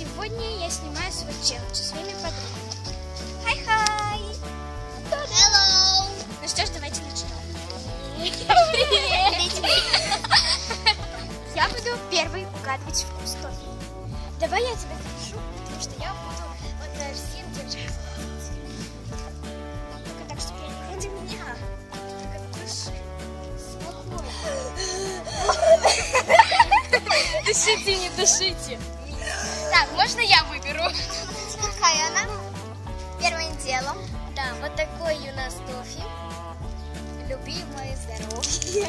Сегодня я снимаю свой челлендж со своими подругами. Хай-хай! Hello! Ну что ж, давайте начнем. Я буду первой угадывать вкус тофи. Давай я тебя держу, потому что я буду вот э, всем держать. Только так, чтобы я не вроде меня. Только дыши. Спокойно. Дышите, не дышите. Так, можно я выберу? Какая она? Первым делом. Да, вот такой у нас тофи. Любимое здоровье.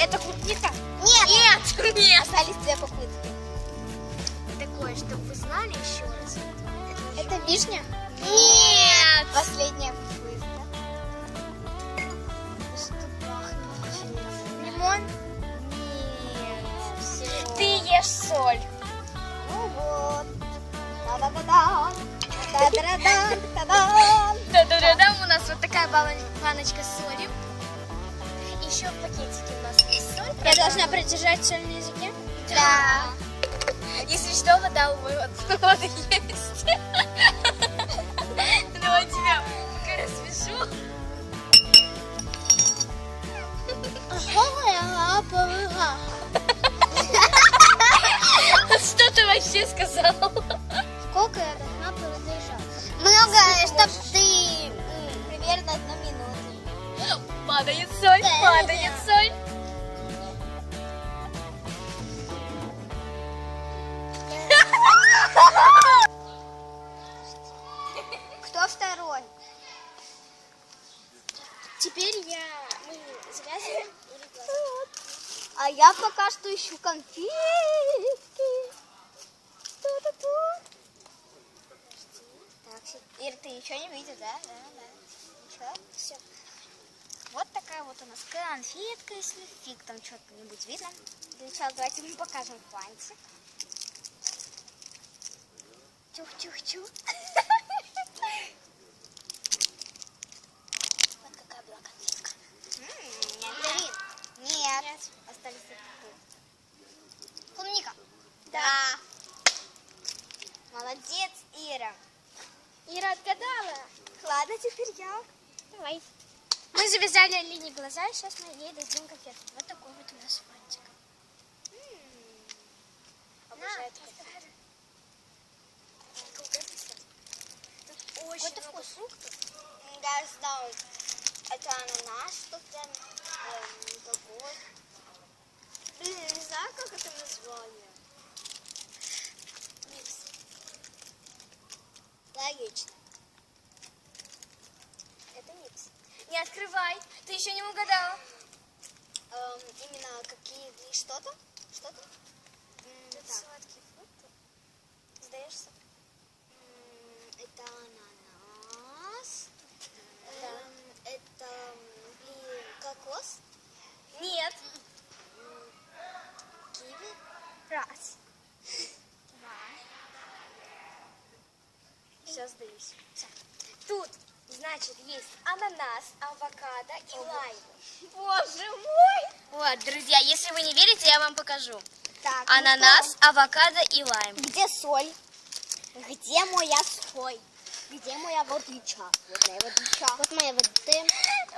Это, клубника? Нет! Нет, нет. Остались две попытки. Такое, чтобы вы знали еще раз. Это Это вишня? Нет! Последняя попытка. Что пахнет? Лимон? Нет. Все. Ты ешь соль. Ну вот. Та-да-да-да. Та-да-да-да. Та-да. Да-да-да, у нас вот такая баночка с солью. Еще в пакетике у нас есть соль. Я должна продержать соль на языке? Да. Если что, вода у вот есть. Давай тебя распишу. Что ты вообще сказал? Сколько я должна продержать? Много, чтобы ты примерно одну минуту. Падает соль, падает соль. Кто второй? Теперь я мы завязываем. А я пока что ищу конфетки. Так, Ир, ты ничего не видишь, да? Да, да. Ничего? Все. Вот такая вот у нас конфетка, если фиг там что-нибудь видно. Для начала давайте мы покажем фантик. Чух-чух-чух. Вот какая была конфетка. Мандарин. Нет. Остались тут. Клубника. Да. Молодец, Ира. Ира отгадала. Ладно, теперь я. Давай. Мы завязали Алине глаза, и сейчас мы ей дадим конфетку. Вот такой вот у нас фантик. Обожаю. Тут очень Какой-то много фруктов. Да, знаю. Это ананас, тут прям эм. Блин, я не знаю, как это название. Микс. Логично. Это микс. Не открывай. Ты еще не угадала. Эм, именно какие и что-то? Что-то? Так. сладкие фрукты. Сдаешься? Это ананас. Эм, Это, блин, кокос. Нет. Киви. Раз. Два. Все, сдаюсь. Тут, значит, есть ананас, авокадо и лайм. Боже мой! Вот, друзья, если вы не верите, я вам покажу. Так, ну Ананас, авокадо и лайм. Где соль? Где моя соль? Где моя водичка? Вот моя водичка. Вот моя водичка.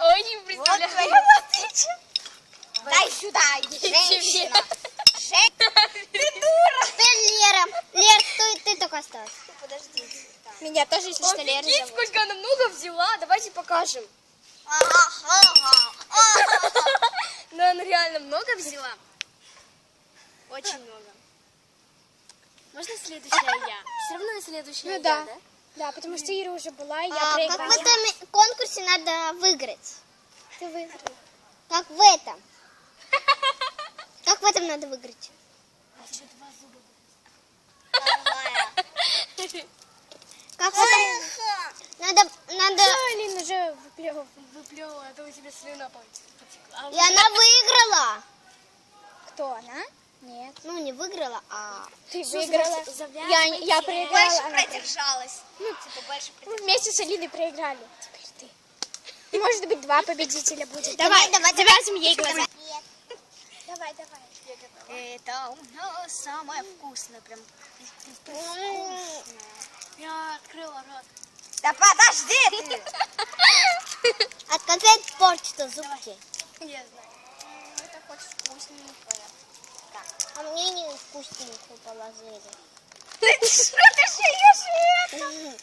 Ой, не Вот представляю. твоя водичка. Дай сюда, женщина. Жен- Ты дура. Ты Лера. Лер, ты, ты только осталась. Подожди. Меня тоже, если что, Лера зовут. сколько она много взяла. Давайте покажем. Но она реально много взяла. Очень много. Можно следующая я? Все равно следующая Ну я, да. да? Да, потому что Ира уже была, и я А, как проиграла. в этом конкурсе надо выиграть? Ты выиграла. Как в этом. Как в этом надо выиграть? Как это? Надо, надо... Алина уже выплевывала. Выплевывала, а то у тебя слюна потекла. И она выиграла. Кто она? Нет. Ну, не выиграла, а... Ты выиграла. Я, я проиграла. она продержалась. Типа больше Мы вместе с Алиной проиграли. Теперь ты. Может быть, два победителя будет. Давай, Давай, давай, завязываем ей глаза. Давай, давай. Это у нас самое вкусное, прям. Рот. Да подожди ты! От конфет портятся зубки. Я знаю. Это хоть вкусненькое. Так, а мне не вкусненькую положили. Что ты шеешь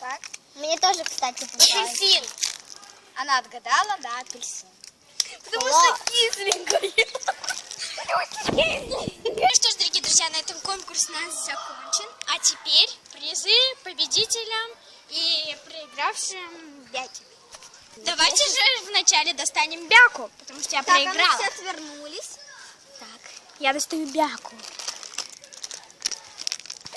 Так. Мне тоже, кстати. Апельсин. Она отгадала, да, апельсин. Потому Класс. что кисленькая. Ну что ж, дорогие друзья, на этом конкурс у нас закончен. А теперь призы победителям и проигравшим Бяке. Давайте же вначале достанем Бяку, потому что я проиграла. все отвернулись. Так, я достаю Бяку.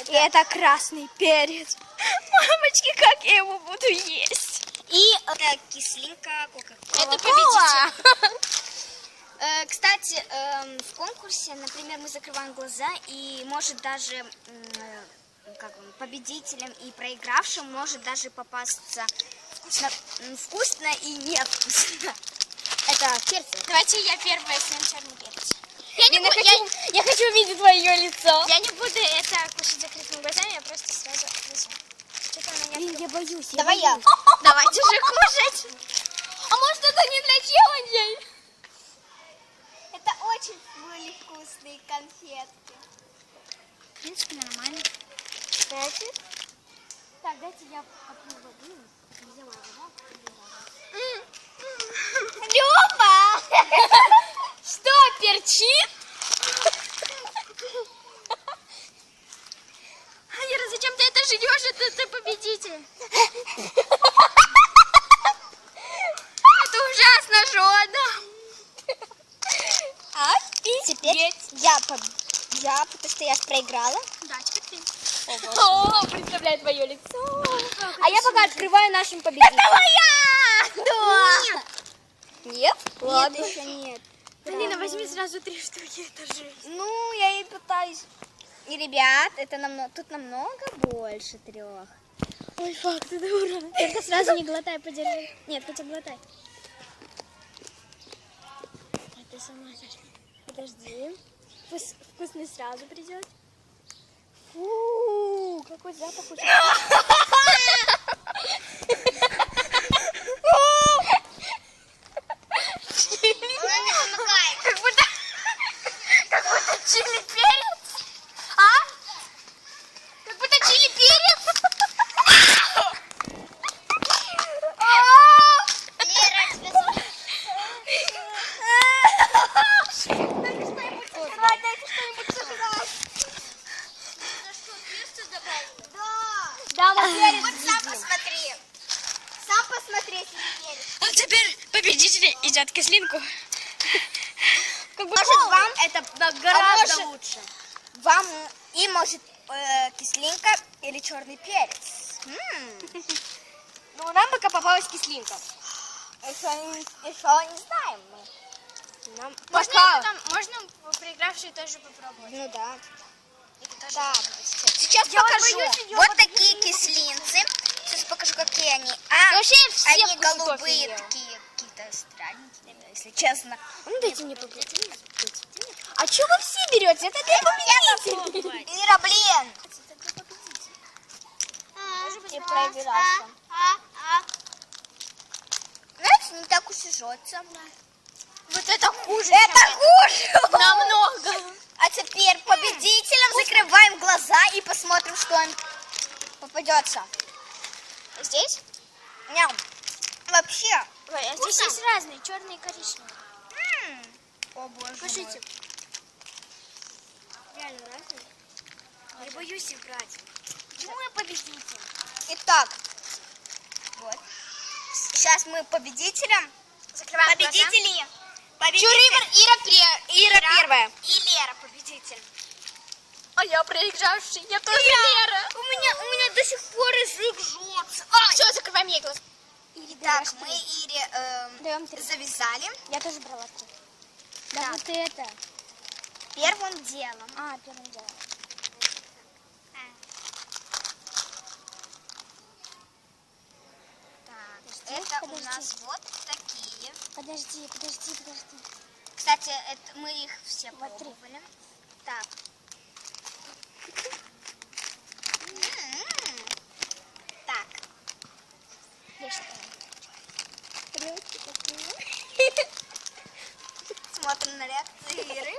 И это красный перец. Мамочки, как я его буду есть? И это кислинка кока-кола. Это победитель. Э, Кстати, эм, в конкурсе, например, мы закрываем глаза, и может даже как он, победителям и проигравшим может даже попасться вкусно, вкусно и невкусно. Это перцы. Давайте я первая съем черный перец. Я не, Я хочу, я хочу увидеть твое лицо. я, я не буду это кушать закрытыми глазами, я просто сразу она не я боюсь. Давай я. Давайте же кушать. А может это не для челленджей? Это очень были вкусные конфетки. В принципе, нормально. Кстати, Так, дайте я попью воды. Не взяла вода. Люба! Что, перчит? Ира, зачем ты это жуешь? Это ты победитель. Это ужасно жжет. А теперь я, я, потому что я проиграла. Да, теперь ты. О, представляю твое лицо. А я пока открываю нашим победителям. моя! Да! Нет? Ладно. Нет, еще нет. Алина, возьми сразу три штуки, это жизнь. Ну, я и пытаюсь. И, ребят, это намного, тут намного больше трех. Ой, фак, ты дура. Только сразу не глотай, подержи. Нет, хотя глотай. А ты сама. Подожди. Вкус- вкусный сразу придет. Фу, какой запах уже. Она не помогает. Как будто, как будто чили перец. А? Как будто чили перец. Лера, тебя сожрать, дайте что-нибудь сожрать. Да. Перец Вот сам посмотри. Сам посмотри, если не веришь. А теперь победители едят кислинку. Как бы Может, вам это гораздо может, лучше. Вам и может э, кислинка или черный перец. М, Ну, нам пока попалась кислинка. Еще, не- еще не знаем мы. Нам Можно, потом, можно проигравший тоже попробовать? Ну да. Так, сейчас Я покажу. боюсь Вот такие кислинцы. Сейчас покажу, какие они. А, Вообще все они голубые, такие какие-то странненькие, если честно. Ну, дайте мне попробовать. А что вы все берете? Это для победителей. Ира, блин! И проигравшим. Знаете, не так уж и жжется. Вот это хуже. Это хуже! Намного. А теперь победителям закрываем глаза и посмотрим, что им попадется. Здесь? Ням. Вообще. Ой, а здесь есть разные, черные и коричневые. м, О боже Покажите. Реально разные. Я боюсь их брать. Почему я победитель? мой. Итак. Вот. Сейчас мы победителям. Закрываем Победители Победитель. Ира, пре- Ира первая. И Победитель. А я проигравший, я тоже Лера. У меня, у меня до сих пор язык жжется. Все, закрываем ей глаз. Так, мы Ире эм, завязали. Я тоже брала три. Да Так. вот это. Первым делом. А, первым делом. Подожди, это у подожди. нас вот такие. Подожди, подожди, подожди. Кстати, это, мы их все Вот три. Так. Так. Что? Смотрим на реакцию Иры.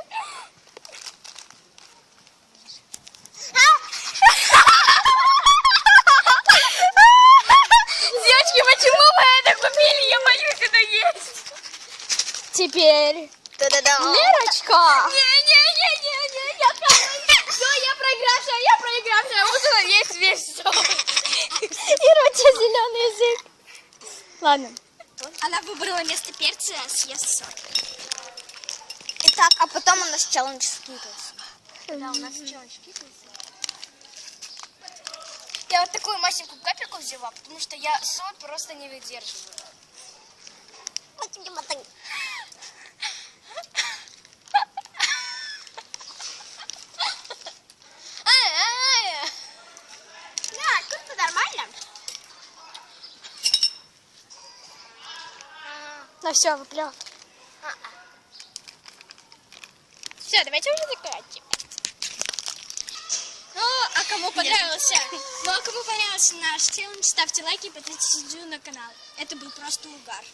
Девочки, почему вы это купили? Я боюсь это есть. Теперь Да-да-да. Лерочка. Не-не-не-не-не, я Все, я проигравшая, я проигравшая. Буду есть весь все. Ира, у тебя зеленый язык. Ладно. Она выбрала место перца, съест сок. Итак, а потом у нас челлендж скитлс. Да, у нас челлендж Я вот такую маленькую капельку взяла, потому что я сок просто не выдерживаю тут нормально. Ну все, выплев. Все, давайте уже заканчивать. Ну, а кому понравился, ну, а кому понравился наш челлендж, ставьте лайки и подписывайтесь на канал. Это был просто угар.